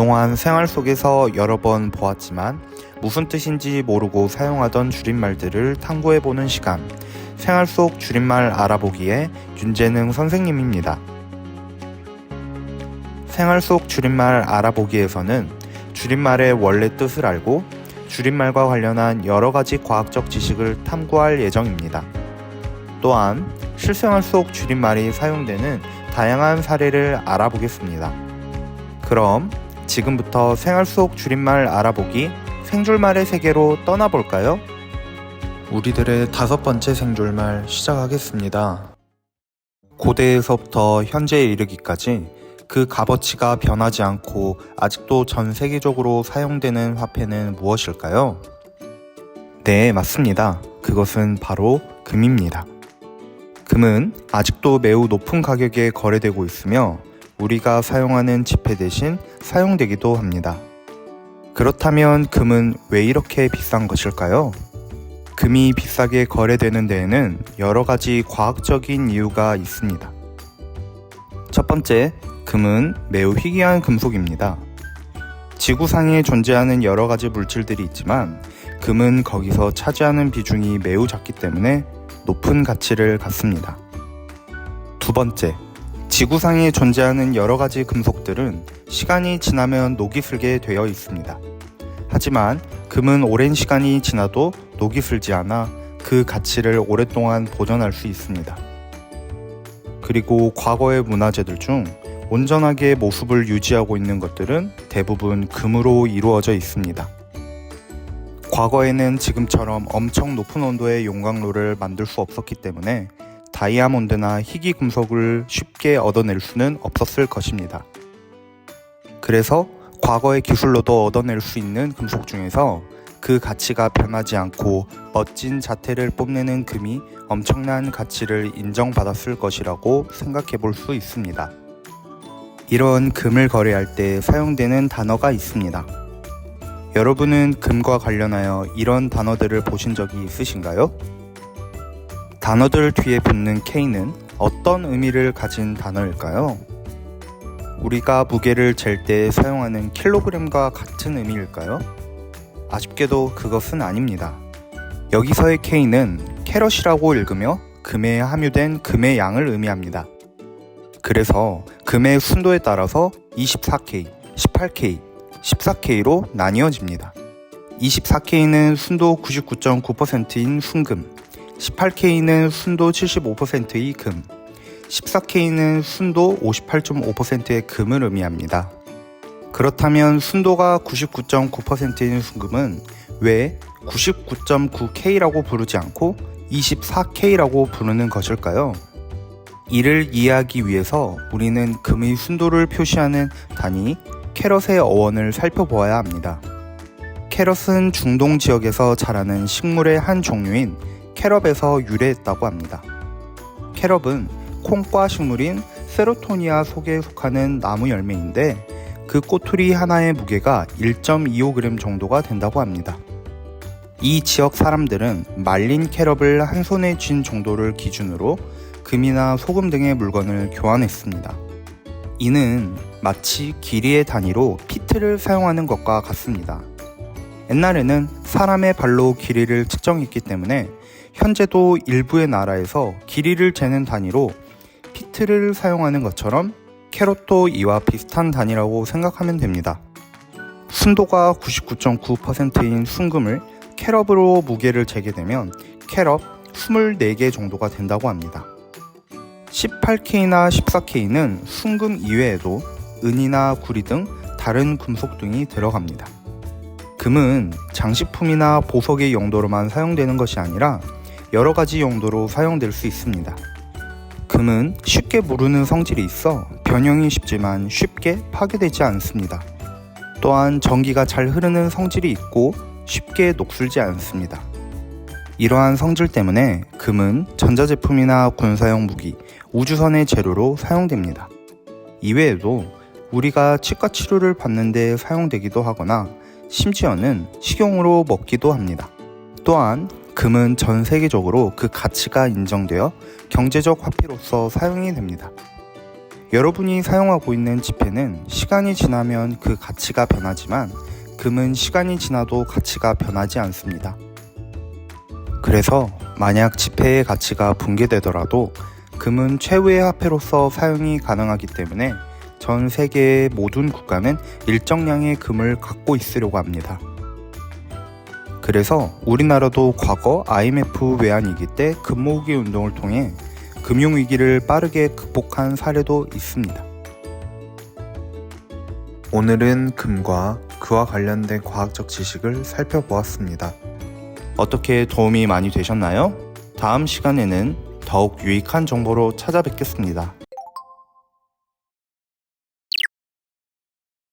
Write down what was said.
그동안 생활 속에서 여러 번 보았지만 무슨 뜻인지 모르고 사용하던 줄임말들을 탐구해보는 시간. 생활 속 줄임말 알아보기에 윤재능 선생님입니다. 생활 속 줄임말 알아보기에서는 줄임말의 원래 뜻을 알고 줄임말과 관련한 여러 가지 과학적 지식을 탐구할 예정입니다. 또한 실생활 속 줄임말이 사용되는 다양한 사례를 알아보겠습니다. 그럼 지금부터 생활 속 줄임말 알아보기 생줄말의 세계로 떠나볼까요? 우리들의 다섯 번째 생줄말 시작하겠습니다. 고대에서부터 현재에 이르기까지 그 값어치가 변하지 않고 아직도 전 세계적으로 사용되는 화폐는 무엇일까요? 네, 맞습니다. 그것은 바로 금입니다. 금은 아직도 매우 높은 가격에 거래되고 있으며 우리가 사용하는 지폐 대신 사용되기도 합니다. 그렇다면 금은 왜 이렇게 비싼 것일까요? 금이 비싸게 거래되는 데에는 여러 가지 과학적인 이유가 있습니다. 첫 번째, 금은 매우 희귀한 금속입니다. 지구상에 존재하는 여러 가지 물질들이 있지만 금은 거기서 차지하는 비중이 매우 작기 때문에 높은 가치를 갖습니다. 두 번째, 지구상에 존재하는 여러 가지 금속들은 시간이 지나면 녹이 슬게 되어 있습니다. 하지만 금은 오랜 시간이 지나도 녹이 슬지 않아 그 가치를 오랫동안 보존할 수 있습니다. 그리고 과거의 문화재들 중 온전하게 모습을 유지하고 있는 것들은 대부분 금으로 이루어져 있습니다. 과거에는 지금처럼 엄청 높은 온도의 용광로를 만들 수 없었기 때문에 다이아몬드나 희귀 금속을 쉽게 얻어낼 수는 없었을 것입니다. 그래서 과거의 기술로도 얻어낼 수 있는 금속 중에서 그 가치가 변하지 않고 멋진 자태를 뽐내는 금이 엄청난 가치를 인정받았을 것이라고 생각해 볼 수 있습니다. 이런 금을 거래할 때 사용되는 단어가 있습니다. 여러분은 금과 관련하여 이런 단어들을 보신 적이 있으신가요? 단어들 뒤에 붙는 K는 어떤 의미를 가진 단어일까요? 우리가 무게를 잴 때 사용하는 킬로그램과 같은 의미일까요? 아쉽게도 그것은 아닙니다. 여기서의 K는 캐럿이라고 읽으며 금에 함유된 금의 양을 의미합니다. 그래서 금의 순도에 따라서 24K, 18K, 14K로 나뉘어집니다. 24K는 순도 99.9%인 순금, 18K는 순도 75%의 금, 14K는 순도 58.5%의 금을 의미합니다. 그렇다면 순도가 99.9%인 순금은 왜 99.9K라고 부르지 않고 24K라고 부르는 것일까요? 이를 이해하기 위해서 우리는 금의 순도를 표시하는 단위 캐럿의 어원을 살펴보아야 합니다. 캐럿은 중동 지역에서 자라는 식물의 한 종류인 캐럽에서 유래했다고 합니다. 캐럽은 콩과 식물인 세로토니아 속에 속하는 나무 열매인데 그 꼬투리 하나의 무게가 1.25g 정도가 된다고 합니다. 이 지역 사람들은 말린 캐럽을 한 손에 쥔 정도를 기준으로 금이나 소금 등의 물건을 교환했습니다. 이는 마치 길이의 단위로 피트를 사용하는 것과 같습니다. 옛날에는 사람의 발로 길이를 측정했기 때문에 현재도 일부의 나라에서 길이를 재는 단위로 피트를 사용하는 것처럼 캐럿도 이와 비슷한 단위라고 생각하면 됩니다. 순도가 99.9%인 순금을 캐럿으로 무게를 재게 되면 캐럿 24개 정도가 된다고 합니다. 18K나 14K는 순금 이외에도 은이나 구리 등 다른 금속 등이 들어갑니다. 금은 장식품이나 보석의 용도로만 사용되는 것이 아니라 여러 가지 용도로 사용될 수 있습니다. 금은 쉽게 무르는 성질이 있어 변형이 쉽지만 쉽게 파괴되지 않습니다. 또한 전기가 잘 흐르는 성질이 있고 쉽게 녹슬지 않습니다. 이러한 성질 때문에 금은 전자제품이나 군사용 무기, 우주선의 재료로 사용됩니다. 이외에도 우리가 치과 치료를 받는데 사용되기도 하거나 심지어는 식용으로 먹기도 합니다. 또한 금은 전 세계적으로 그 가치가 인정되어 경제적 화폐로서 사용이 됩니다. 여러분이 사용하고 있는 지폐는 시간이 지나면 그 가치가 변하지만 금은 시간이 지나도 가치가 변하지 않습니다. 그래서 만약 지폐의 가치가 붕괴되더라도 금은 최후의 화폐로서 사용이 가능하기 때문에 전 세계의 모든 국가는 일정량의 금을 갖고 있으려고 합니다. 그래서 우리나라도 과거 IMF 외환위기 때 금모으기 운동을 통해 금융위기를 빠르게 극복한 사례도 있습니다. 오늘은 금과 그와 관련된 과학적 지식을 살펴보았습니다. 어떻게 도움이 많이 되셨나요? 다음 시간에는 더욱 유익한 정보로 찾아뵙겠습니다.